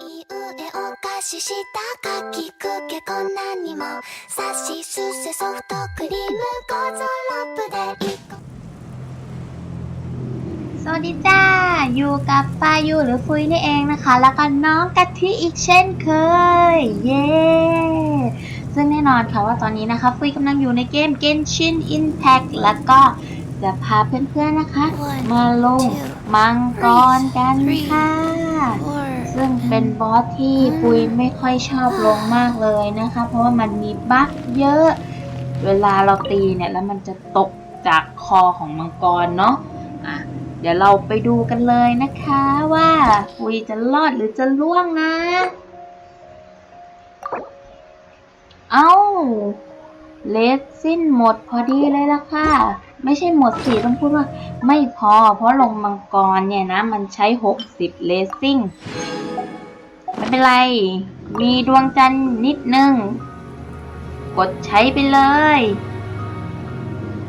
い上お菓子したかきくけこんなにもさしすせソフトクリームゴゾロップで一個 สวัสดีจ้า อยู่กับฟายูหรือฟุยนี่เองนะคะ แล้วก็น้องกะทิอีกเช่นเคย เย้ ซึ่งแน่นอนค่ะว่าตอนนี้นะคะฟุยกำลังอยู่ในเกม Genshin Impact แล้วก็จะพาเพื่อนๆนะคะ มาลงมังกรกันค่ะ four ซึ่งเป็นบอสที่ปุยไม่ค่อยชอบลงมากเลยนะคะ เพราะว่ามันมีบั๊กเยอะ เวลาเราตีเนี่ยแล้วมันจะตกจากคอของมังกรเนาะอะเดี๋ยวเราไปดูกันเลยนะคะว่าปุยจะรอดหรือจะล่วงนะ เอ้าเลสสิ้นหมดพอดีเลยละค่ะ ไม่ใช่หมดสิต้องพูดว่า ไม่พอ เพราะลงมังกรเนี่ยนะ มันใช้ 60 เลสซิ่ง ไม่เป็นไร มีดวงจันทร์นิดนึง กดใช้ไปเลย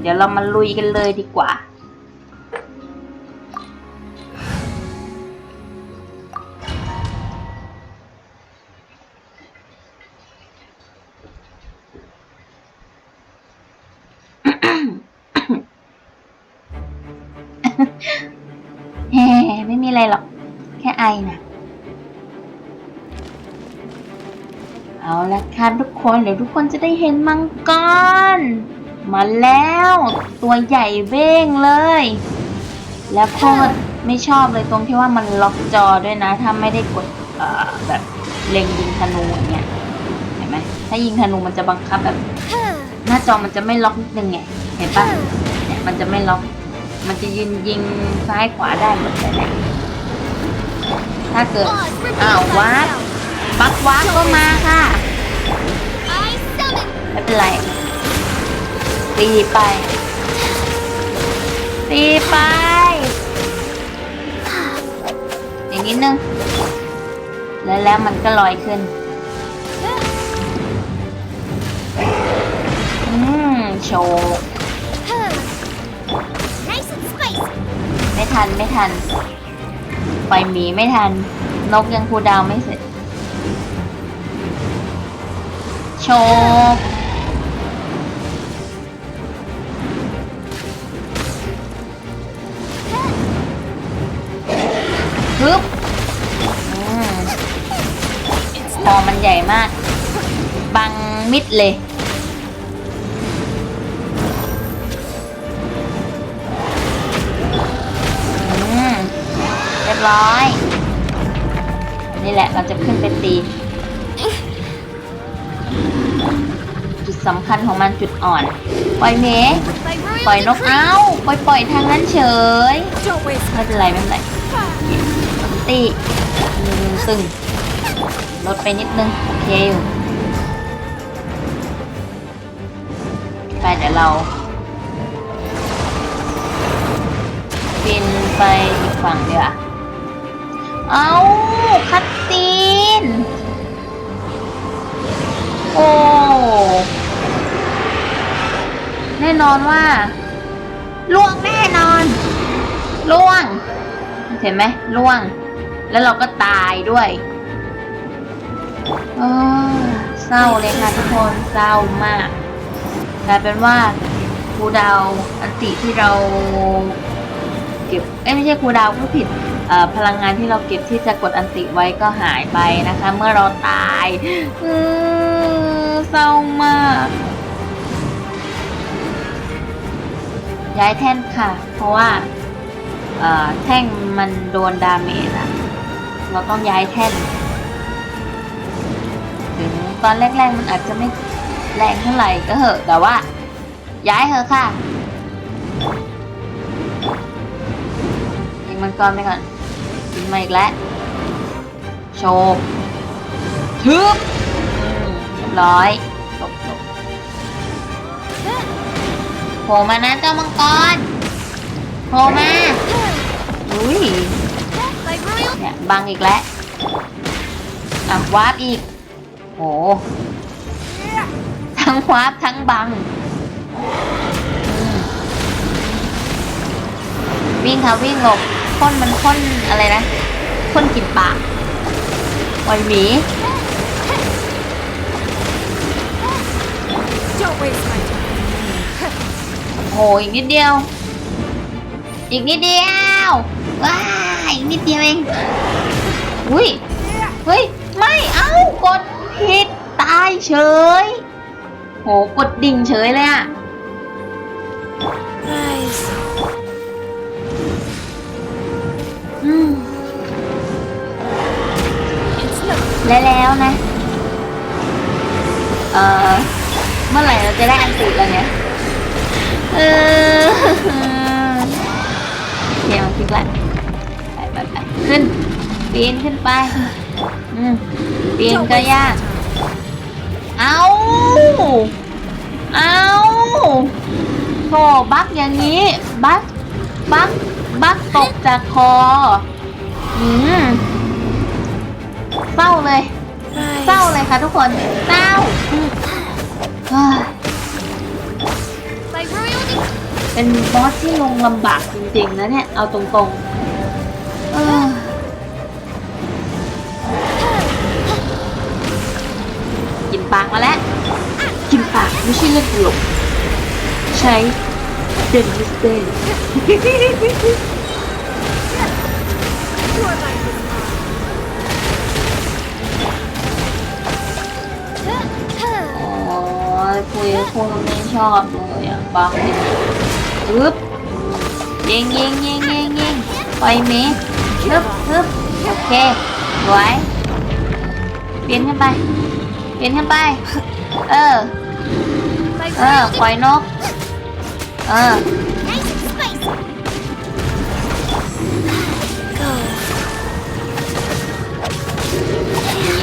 เดี๋ยวเรามาลุยกันเลยดีกว่าแฮไม่มีอะไรหรอก แค่ไอนะ เอาละค่ะทุกคนเดี๋ยวทุกคนจะได้เห็นมังกรมาแล้ว ตัวใหญ่เบ้งเลย แล้วโคตรไม่ชอบเลยตรงที่ว่ามันล็อกจอด้วยนะ ถ้าไม่ได้กดแบบเล็งยิงธนูอย่างเงี้ยเห็นไหมถ้ายิงธนูมันจะบังคับแบบ หน้าจอมันจะไม่ล็อกนิดนึงไงเห็นปะเนี่ยมันจะไม่ล็อก มันจะยืนยิงซ้ายขวาได้หมดเลยถ้าเกิดอ้าววาร์ปบักวาร์ปก็มาค่ะ ไม่เป็นไร ตีไป ตีไปอย่างนี้นึง แล้วแล้วมันก็ลอยขึ้น อืม โชว์ ไม่ทันไม่ทันปหมีไม่ทัน นกยังคูดาวไม่เสร็จ โชว์ ฮึบอมคอมันใหญ่มาก บังมิดเลย เรียบร้อย นี่แหละเราจะขึ้นไปตี จุดสำคัญของมันจุดอ่อน ปล่อยเมปล่อยนกเอ้าปล่อยปล่อยทางนั้นเฉย ไม่เป็นไรไม่เป็นไร ตีหนึ่งตึงลดไปนิดนึง โอเคอยู่ไปเดี๋ยวเราบินไปอีกฝั่งเดียวาเอาคัตซีน โอ้ แน่นอนว่าล่วงแน่นอนล่วง เห็นไหมล่วง แล้วเราก็ตายด้วยเออเศร้าเลยค่ะทุกคนเศร้ามากกลายเป็นว่าครูดาวอันติที่เราเก็บเอ้ไม่ใช่ครูดาวผู้ผิดพลังงานที่เราเก็บที่จะกดอันติไว้ก็หายไปนะคะ เมื่อเราตายเศร้ามาก ย้ายแท่นค่ะ เพราะว่าแท่งมันโดนดาเมจอะ เราต้องย้ายแท่น ถึงตอนแรกๆมันอาจจะไม่แรงเท่าไหร่ก็เหอะ แต่ว่า ย้ายเถอะค่ะยิงมันก่อนไปก่อนยิงมาอีกแล้ว โชว์ทึบเรียบร้อยจบจบโผล่มานะเจ้ามังกรโผล่มา อุ้ย เนี่ยบังอีกแล้วอะวาร์ปอีกโหทั้งวาร์ปทั้งบัง วิ่งค่ะวิ่งหลบพ่นมันพ่นอะไรนะพ่นกินปากปล่อยหมีโอ้อีกนิดเดียว อีกนิดเดียว ว้าอีกนิดเดียวเอง อุ้ย เฮ้ย ไม่ เอ้า กดผิด ตายเฉย โห กดดิ่งเฉยเลยอะ Nice. อืม It's no และแล้วนะ เอ่อเมื่อไหร่เราจะได้อันติแล้วเนี่ย เออเดี๋ยวมันคลิกละ ไปไปไปขึ้นปีนขึ้นไปอืมปีนก็ยาก เอาเอาโถบักอย่างนี้ บักบักบักตกจากคอ อืมเศร้าเลย nice. เศร้าเลยค่ะทุกคน เศร้าอืมเฮ้ย Like royalty. เป็นบอสที่ลงลำบากจริงๆนะเนี่ย เอาตรงๆเออ กินปากมาแล้ว กินปากไม่ใช่เรื่องตลกใช้เดนนิสเต้นโอ้ยคุยกับคนไม่ชอบเลยอะบักเนี่ยอึ๊บยิงยิงยิงยิงยิงไปอยหม ฮึบฮึบโอเคสวยเปลี่ยนขึ้นไป เปลี่ยนขึ้นไป เออ Like เออ ปล่อยนก เออ Nice and spicy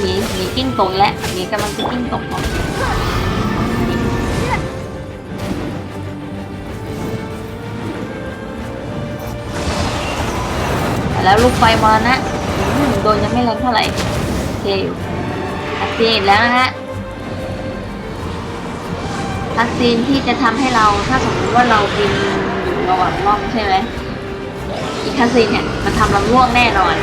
หมีหมีหมีกิ้งตกอีกแล้วหมีกำลังจะกิ้งตกของ แล้วลูกไฟมานะอืมโดนยังไม่แรงเท่าไหร่โอเคอยู่คัสซีนแล้วนะฮะคัสซีนที่จะทำให้เราถ้าสมมติว่าเราบินอยู่ระหว่างร่องใช่ไหมอีกคัสซีนเนี่ยมันทำเราล่วงแน่นอน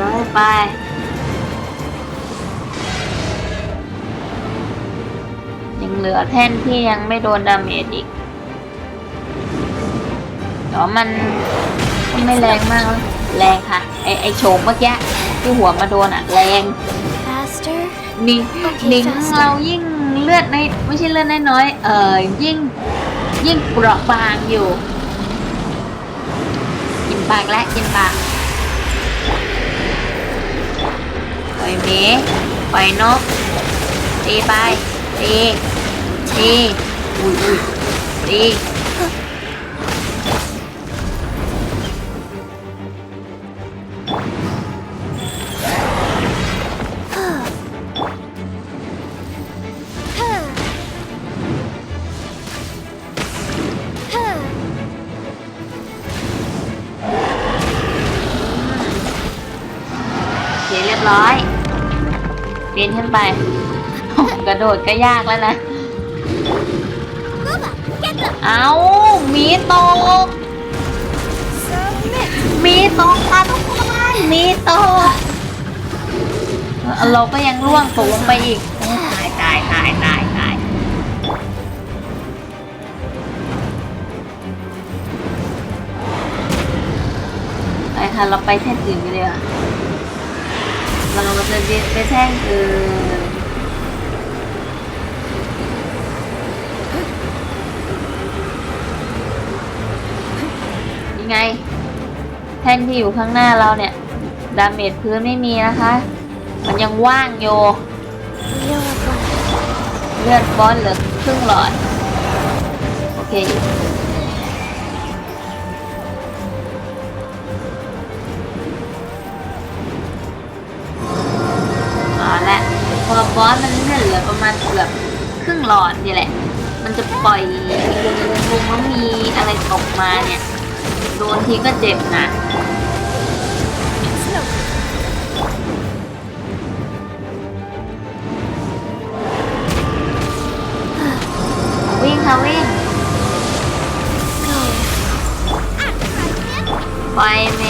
ร้อยไป ยังเหลือแท่นที่ยังไม่โดนดาเมจอีกแต่ว่ามันมันไม่แรงมากนะแรงค่ะ ไอไอโฉมเมื่อกี้ที่หัวมาโดนอะแรง faster. นิงนิงเรายิ่งเลือดในไม่ใช่เลือดน้อยๆเอ่อยิ่งยิ่งเปราะบางอยู่ กินปากและกินปากปล่อยหมีปล่อยนกตีไปตี ตีอุ้ยอุ้ยตีโอเคเรียบร้อยปีนขึ้นไป กระโดดก็ยากแล้วนะ เอามีตก มีตกค่ะทุกคนมีตก เราก็ยังร่วงตกลงไปอีก ตายตายตายตายตายไปค่ะเราไปแท่งอื่นกันเลยอะเราจะไปแท่งอื่นยัง ไง แท่งที่อยู่ข้างหน้าเราเนี่ย ดาเมจพื้นไม่มีนะคะ มันยังว่างอยู่ Real life. เลือดบอสเหลือครึ่งหลอด โอเคอยู่เอาละพอบอสมันเลือดเหลือประมาณเกือบครึ่งหลอดนี่แหละ มันจะปล่อยวงวงแล้วมีอะไรตกมาเนี่ย โดนทีก็เจ็บนะ วิ่งค่ะวิ่ง go. ปล่อยหม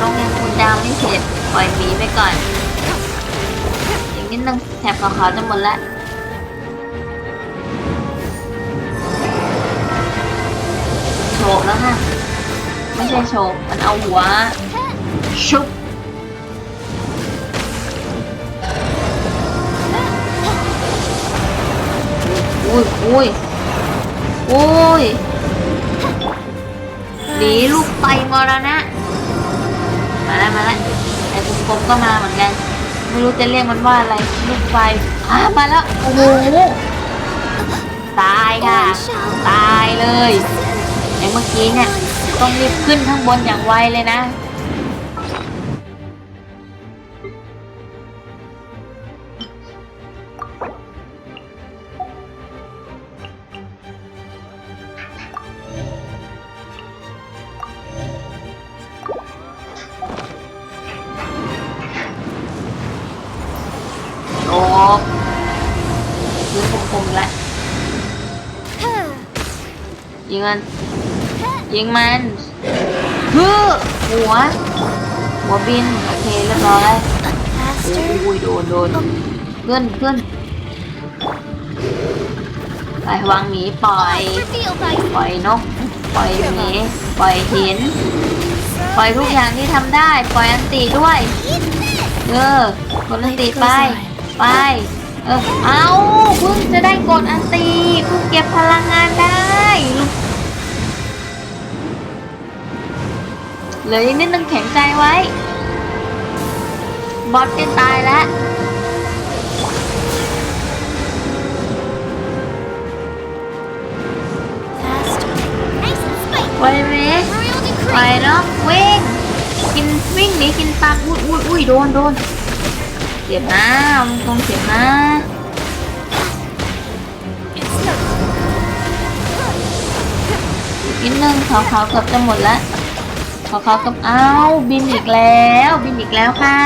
ต้องยังคุณดาวไม่เสร็จปล่อยหมีไปก่อน อีกนิดนึงแถบขาวๆจะหมดแล้ว โฉบแล้วค่ะ ไม่ใช่โฉบมันเอาหัว ชุบอุ้ยอุ้ยอุ้ยหนีลูกไฟมรณะ มาแล้วมาแล้วไอ้กลมๆก็มาเหมือนกัน ไม่รู้จะเรียกมันว่าอะไร ลูกไฟอ่ามาแล้ว โอ้โห ตายค่ะ ตายเลย ไอ้เมื่อกี้เนี่ย ต้องรีบขึ้นข้างบนอย่างไวเลยนะ โอ้พื้นคมๆแล้วยิงมัน ยิงมันฮึหัว หัวบิน โอเคเรียบร้อย Faster. อุ้ยโดนโดนขึ้นขึ้นไปวางหมีปล่อย Reveal thy ปล่อยนก ปล่อยหมีปล่อยหิน ปล่อยทุกอย่างที่ทำได้ ปล่อยอันติด้วย เออ กดอันติไป ไป เออ เอาเพิ่งจะได้กดอันติเพิ่งเก็บพลังงานได้ เหลืออีกนิดนึงแข็งใจไว้ บอสจะตายแล้วไปไหม Royal ไปเนาะวิ่งกินวิ่งหนีกินตังอุ้ยอุ้ยอุ้ยโดนโดนเจ็บนะมันคงเจ็บนะ It's no นิดนึงขาวๆเกือบจะหมดแล้ว ขาวๆกับอ้าวบินอีกแล้ว บินอีกแล้วค่ะ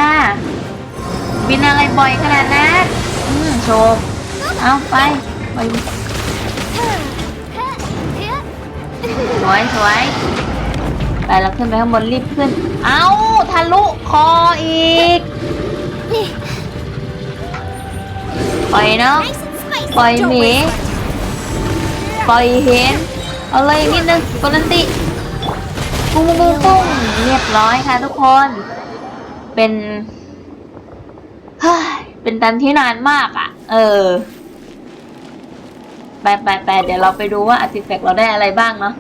บินอะไรบ่อยขนาดนั้นอืมโชว์เอาไปไปสวยสวยไปแล้วขึ้นไปข้างบนรีบขึ้น เอาทะลุคออีก ปล่อยเนาะ Nice and spicy. Bye, Don't me. waste ปล่อยเห็น เอาเลยนิดนึงกลันติ ปุ้งปุ้งปุ้งเรียบร้อยค่ะทุกคน เป็นเฮ้ยเป็นตันที่นานมากอะ่ะ เออไปไปไปเดี๋ยวเราไปดูว่าอาร์ติแฟกต์เราได้อะไรบ้างเนาะ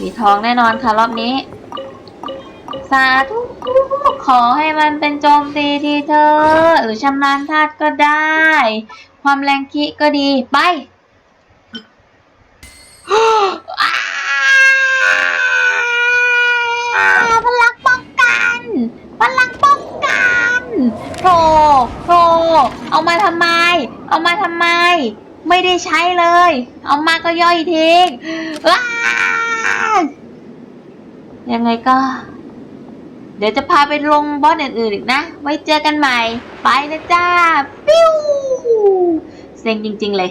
มีทองแน่นอนค่ะรอบนี้ สาธุขอให้มันเป็นโจมตีทีเธอ หรือชำนาญธาตุก็ได้ ความแรงคิก็ดีไป พลังป้องกันพลังป้องกันโธ่โธ่เอามาทำไม เอามาทำไม ไม่ได้ใช้เลย เอามาก็ย่อยทิ้งยังไงก็ เดี๋ยวจะพาไปลงบอสอื่นๆอีกนะ ไว้เจอกันใหม่ ไปนะจ้า ปิ้วเซ็งจริง ๆ เลย